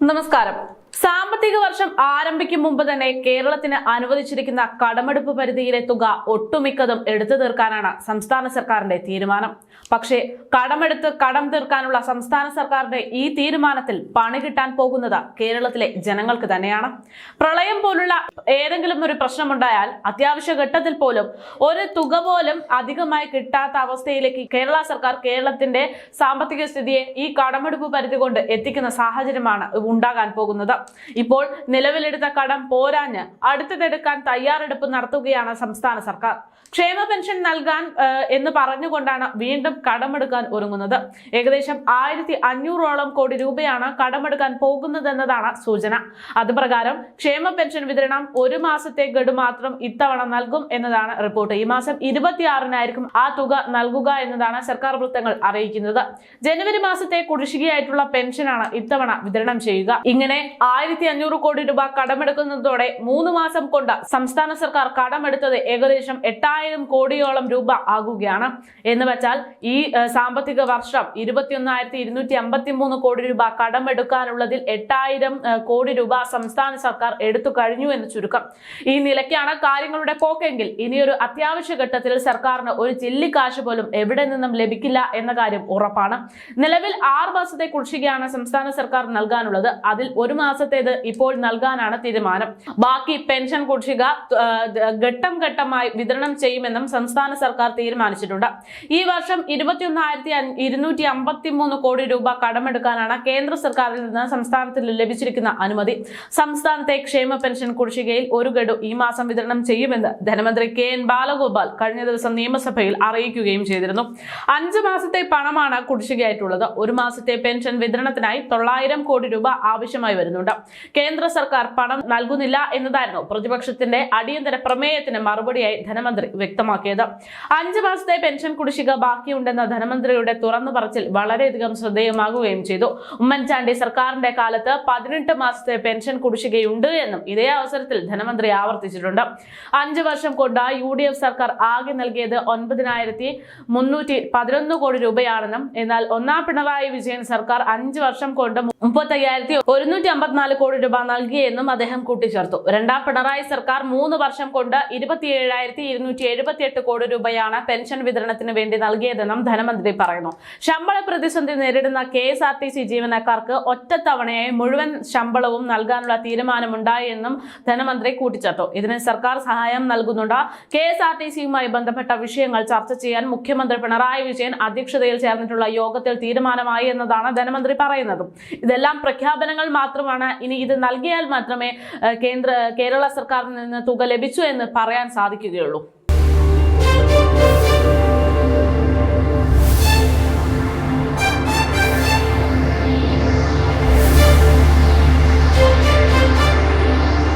നമസ്കാരം. സാമ്പത്തിക വർഷം ആരംഭിക്കും മുമ്പ് തന്നെ കേരളത്തിന് അനുവദിച്ചിരിക്കുന്ന കടമെടുപ്പ് പരിധിയിലെ തുക ഒട്ടുമിക്കതും എടുത്തു തീർക്കാനാണ് സംസ്ഥാന സർക്കാരിന്റെ തീരുമാനം. പക്ഷേ കടമെടുത്ത് കടം തീർക്കാനുള്ള സംസ്ഥാന സർക്കാരിന്റെ ഈ തീരുമാനത്തിൽ പണി കിട്ടാൻ പോകുന്നത് കേരളത്തിലെ ജനങ്ങൾക്ക് തന്നെയാണ്. പ്രളയം പോലുള്ള ഏതെങ്കിലും ഒരു പ്രശ്നമുണ്ടായാൽ അത്യാവശ്യ ഘട്ടത്തിൽ പോലും ഒരു തുക പോലും അധികമായി കിട്ടാത്ത അവസ്ഥയിലേക്ക് കേരള സർക്കാർ കേരളത്തിന്റെ സാമ്പത്തിക സ്ഥിതിയെ ഈ കടമെടുപ്പ് പരിധി കൊണ്ട് എത്തിക്കുന്ന സാഹചര്യമാണ് ഉണ്ടാകാൻ പോകുന്നത്. ഇപ്പോൾ നിലവിലെടുത്ത കടം പോരാഞ്ഞ് അടുത്തതെടുക്കാൻ തയ്യാറെടുപ്പ് നടത്തുകയാണ് സംസ്ഥാന സർക്കാർ. ക്ഷേമ പെൻഷൻ നൽകാൻ എന്ന് പറഞ്ഞുകൊണ്ടാണ് വീണ്ടും കടമെടുക്കാൻ ഒരുങ്ങുന്നത്. ഏകദേശം ആയിരത്തി അഞ്ഞൂറോളം കോടി രൂപയാണ് കടമെടുക്കാൻ പോകുന്നതെന്നതാണ് സൂചന. അതുപ്രകാരം ക്ഷേമ പെൻഷൻ വിതരണം ഒരു മാസത്തെ ഗഡു മാത്രം ഇത്തവണ നൽകും എന്നതാണ് റിപ്പോർട്ട്. ഈ മാസം ഇരുപത്തിയാറിനായിരിക്കും ആ തുക നൽകുക എന്നതാണ് സർക്കാർ വൃത്തങ്ങൾ അറിയിക്കുന്നത്. ജനുവരി മാസത്തെ കുടിശ്ശികയായിട്ടുള്ള പെൻഷനാണ് ഇത്തവണ വിതരണം ചെയ്യുക. ഇങ്ങനെ ആയിരത്തി അഞ്ഞൂറ് കോടി രൂപ കടമെടുക്കുന്നതോടെ മൂന്ന് മാസം കൊണ്ട് സംസ്ഥാന സർക്കാർ കടമെടുത്തത് ഏകദേശം എട്ടായിരം കോടിയോളം രൂപ ആകുകയാണ്. എന്ന് വെച്ചാൽ ഈ സാമ്പത്തിക വർഷം ഇരുപത്തിയൊന്നായിരത്തി ഇരുന്നൂറ്റി അമ്പത്തി മൂന്ന് കോടി രൂപ കടമെടുക്കാനുള്ളതിൽ എട്ടായിരം കോടി രൂപ സംസ്ഥാന സർക്കാർ എടുത്തു കഴിഞ്ഞു എന്ന് ചുരുക്കം. ഈ നിലയ്ക്കാണ് കാര്യങ്ങളുടെ പോക്കെങ്കിൽ ഇനിയൊരു അത്യാവശ്യ ഘട്ടത്തിൽ സർക്കാരിന് ഒരു ചില്ലിക്കാശ് പോലും എവിടെ നിന്നും ലഭിക്കില്ല എന്ന കാര്യം ഉറപ്പാണ്. നിലവിൽ ആറ് മാസത്തെ കുടിശ്ശികയാണ് സംസ്ഥാന സർക്കാർ നൽകാനുള്ളത്. അതിൽ ഒരു മാസത്തേത് ഇപ്പോൾ നൽകാനാണ് തീരുമാനം. ബാക്കി പെൻഷൻ കുടിശ്ശിക ഘട്ടം ഘട്ടമായി വിതരണം ചെയ്യുമെന്നും സംസ്ഥാന സർക്കാർ തീരുമാനിച്ചിട്ടുണ്ട്. ഈ വർഷം ഇരുപത്തിയൊന്നായിരത്തി ഇരുന്നൂറ്റി അമ്പത്തി മൂന്ന് കോടി രൂപ കടമെടുക്കാനാണ് കേന്ദ്ര സർക്കാരിൽ നിന്ന് സംസ്ഥാനത്തിന് ലഭിച്ചിരിക്കുന്ന അനുമതി. സംസ്ഥാനത്തെ ക്ഷേമ പെൻഷൻ കുടിശ്ശികയിൽ ഒരു ഗഡു ഈ മാസം വിതരണം ചെയ്യുമെന്ന് ധനമന്ത്രി കെ എൻ ബാലഗോപാൽ കഴിഞ്ഞ ദിവസം നിയമസഭയിൽ അറിയിക്കുകയും ചെയ്തിരുന്നു. അഞ്ച് മാസത്തെ പണമാണ് കുടിശ്ശികയായിട്ടുള്ളത്. ഒരു മാസത്തെ പെൻഷൻ വിതരണത്തിനായി തൊള്ളായിരം കോടി രൂപ ആവശ്യമായി വരുന്നുണ്ട്. കേന്ദ്ര സർക്കാർ പണം നൽകുന്നില്ല എന്നതായിരുന്നു പ്രതിപക്ഷത്തിന്റെ അടിയന്തര പ്രമേയത്തിന് മറുപടിയായി ധനമന്ത്രി വ്യക്തമാക്കിയത്. അഞ്ച് മാസത്തെ പെൻഷൻ കുടിശ്ശിക ബാക്കിയുണ്ടെന്ന ധനമന്ത്രിയുടെ തുറന്നു പറച്ചിൽ വളരെയധികം ശ്രദ്ധേയമാകുകയും ചെയ്തു. ഉമ്മൻചാണ്ടി സർക്കാരിന്റെ കാലത്ത് പതിനെട്ട് മാസത്തെ പെൻഷൻ കുടിശ്ശികയുണ്ട് എന്നും ഇതേ അവസരത്തിൽ ധനമന്ത്രി ആവർത്തിച്ചിട്ടുണ്ട്. അഞ്ചു വർഷം കൊണ്ട് യു ഡി എഫ് സർക്കാർ ആകെ നൽകിയത് ഒൻപതിനായിരത്തി മുന്നൂറ്റി പതിനൊന്ന് കോടി രൂപയാണെന്നും എന്നാൽ ഒന്നാം പിണറായി വിജയൻ സർക്കാർ അഞ്ച് വർഷം കൊണ്ട് മുപ്പത്തയ്യായിരത്തി ഒരുന്നൂറ്റി അമ്പത്തിനാല് കോടി രൂപ നൽകിയെന്നും അദ്ദേഹം കൂട്ടിച്ചേർത്തു. രണ്ടാം പിണറായി സർക്കാർ മൂന്ന് വർഷം കൊണ്ട് ഇരുപത്തിയേഴായിരത്തി കോടി രൂപയാണ് പെൻഷൻ വിതരണത്തിന് വേണ്ടി നൽകിയതെന്നും ധനമന്ത്രി പറയുന്നു. ശമ്പള പ്രതിസന്ധി നേരിടുന്ന K S R T C ജീവനക്കാർക്ക് ഒറ്റത്തവണയായി മുഴുവൻ ശമ്പളവും നൽകാനുള്ള തീരുമാനമുണ്ടായെന്നും ധനമന്ത്രി കൂട്ടിച്ചേർത്തു. ഇതിന് സർക്കാർ സഹായം നൽകുന്നുണ്ട്. കെ എസ് ആർ ടി സിയുമായി ബന്ധപ്പെട്ട വിഷയങ്ങൾ ചർച്ച ചെയ്യാൻ മുഖ്യമന്ത്രി പിണറായി വിജയൻ അധ്യക്ഷതയിൽ ചേർന്നിട്ടുള്ള യോഗത്തിൽ തീരുമാനമായി എന്നതാണ് ധനമന്ത്രി പറയുന്നത്. ഇതെല്ലാം പ്രഖ്യാപനങ്ങൾ മാത്രമാണ് ഇനി ഇത് നൽകിയാൽ മാത്രമേ കേന്ദ്ര കേരള സർക്കാരിൽ നിന്ന് തുക ലഭിച്ചു എന്ന് പറയാൻ സാധിക്കുകയുള്ളൂ.